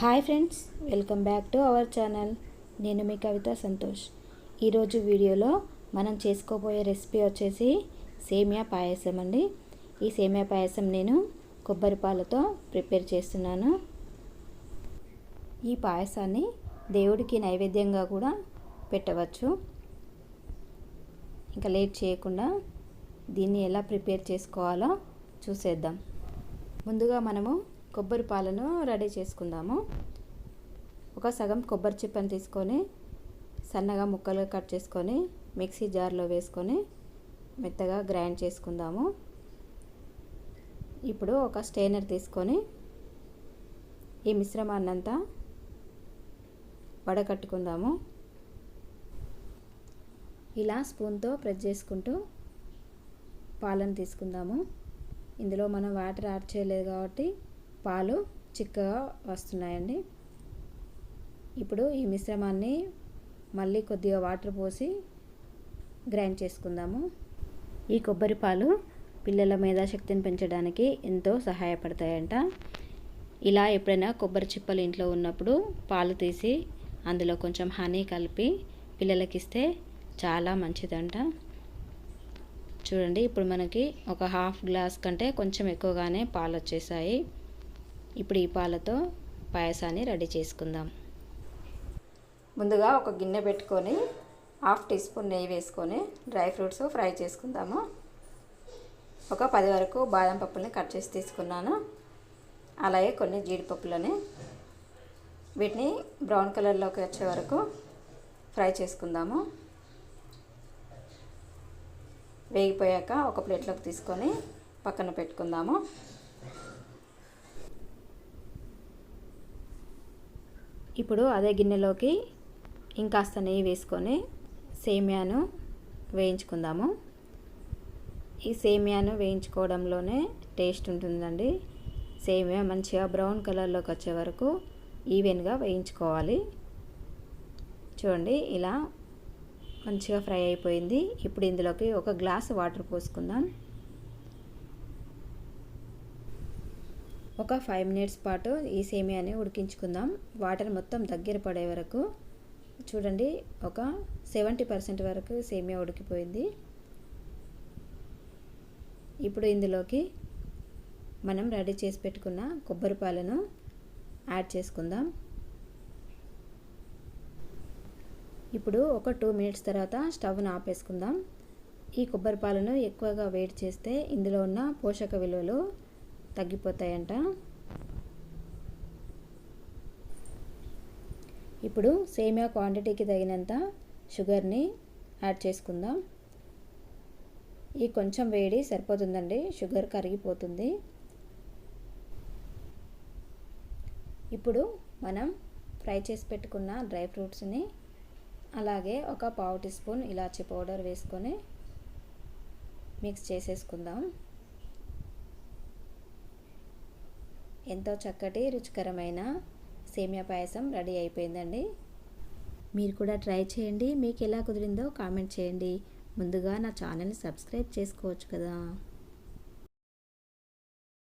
Hi friends welcome back to our channel నేను మీ కవిత సంతోష్. ఈరోజు వీడియోలో మనం చేసుకోబోయే రెసిపీ వచ్చేసి సేమియా పాయసం అండి. ఈ సేమియా పాయసం నేను కొబ్బరి పాలతో ప్రిపేర్ చేస్తున్నాను. ఈ పాయసాన్ని దేవుడికి నైవేద్యంగా కూడా పెట్టవచ్చు. ఇంకా లేట్ చేయకుండా దీన్ని ఎలా ప్రిపేర్ చేసుకోవాలో చూసేద్దాం. ముందుగా మనము కొబ్బరి పాలను రెడీ చేసుకుందాము. ఒక సగం కొబ్బరి చిప్పని తీసుకొని సన్నగా ముక్కలుగా కట్ చేసుకొని మిక్సీ జార్లో వేసుకొని మెత్తగా గ్రైండ్ చేసుకుందాము. ఇప్పుడు ఒక స్టెయినర్ తీసుకొని ఈ మిశ్రమాన్నంతా వడకట్టుకుందాము. ఇలా స్పూన్తో ప్రెస్ చేసుకుంటూ పాలను తీసుకుందాము. ఇందులో మనం వాటర్ యాడ్ చేయలేదు కాబట్టి పాలు చిక్కగా వస్తున్నాయండి. ఇప్పుడు ఈ మిశ్రమాన్ని మళ్ళీ కొద్దిగా వాటర్ పోసి గ్రైండ్ చేసుకుందాము. ఈ కొబ్బరి పాలు పిల్లల మేధాశక్తిని పెంచడానికి ఎంతో సహాయపడతాయంట. ఇలా ఎప్పుడైనా కొబ్బరి చిప్పలు ఇంట్లో ఉన్నప్పుడు పాలు తీసి అందులో కొంచెం హనీ కలిపి పిల్లలకి ఇస్తే చాలా మంచిదంట. చూడండి ఇప్పుడు మనకి ఒక హాఫ్ గ్లాస్ కంటే కొంచెం ఎక్కువగానే పాలు వచ్చేసాయి ఇప్పుడు ఈ పాలతో పాయసాన్ని రెడీ చేసుకుందాం. ముందుగా ఒక గిన్నె పెట్టుకొని హాఫ్ టీ స్పూన్ నెయ్యి వేసుకొని డ్రై ఫ్రూట్స్ ఫ్రై చేసుకుందాము. ఒక పది వరకు బాదం పప్పుల్ని కట్ చేసి తీసుకున్నాను. అలాగే కొన్ని జీడిపప్పులని వీటిని బ్రౌన్ కలర్లోకి వచ్చే వరకు ఫ్రై చేసుకుందాము. వేగిపోయాక ఒక ప్లేట్లోకి తీసుకొని పక్కన పెట్టుకుందాము. ఇప్పుడు అదే గిన్నెలోకి ఇంకాస్త నెయ్యి వేసుకొని సేమియాను వేయించుకుందాము. ఈ సేమియాను వేయించుకోవడంలోనే టేస్ట్ ఉంటుందండి. సేమియా మంచిగా బ్రౌన్ కలర్లోకి వచ్చే వరకు ఈవెన్గా వేయించుకోవాలి. చూడండి ఇలా మంచిగా ఫ్రై అయిపోయింది. ఇప్పుడు ఇందులోకి ఒక గ్లాస్ వాటర్ పోసుకుందాం. ఒక ఫైవ్ మినిట్స్ పాటు ఈ సేమియాని ఉడికించుకుందాం. వాటర్ మొత్తం దగ్గర పడే వరకు చూడండి ఒక సెవెంటీ పర్సెంట్ వరకు సేమియా ఉడికిపోయింది. ఇప్పుడు ఇందులోకి మనం రెడీ చేసి పెట్టుకున్న కొబ్బరి పాలను యాడ్ చేసుకుందాం. ఇప్పుడు ఒక టూ మినిట్స్ తర్వాత స్టవ్ను ఆపేసుకుందాం. ఈ కొబ్బరి పాలను ఎక్కువగా వేడి చేస్తే ఇందులో ఉన్న పోషక విలువలు తగ్గిపోతాయంట. ఇప్పుడు సేమియా క్వాంటిటీకి తగినంత షుగర్ని యాడ్ చేసుకుందాం. ఈ కొంచెం వేడి సరిపోతుందండి షుగర్ కరిగిపోతుంది. ఇప్పుడు మనం ఫ్రై చేసి పెట్టుకున్న డ్రై ఫ్రూట్స్ని అలాగే ఒక పావు టీ స్పూన్ ఇలాచీ పౌడర్ వేసుకొని మిక్స్ చేసేసుకుందాం. ఎంతో చక్కటి రుచికరమైన సేమియా పాయసం రెడీ అయిపోయిందండి. మీరు కూడా ట్రై చేయండి. మీకు ఎలా కుదిరిందో కామెంట్ చేయండి. ముందుగా నా ఛానల్ని సబ్స్క్రైబ్ చేసుకోవచ్చు కదా.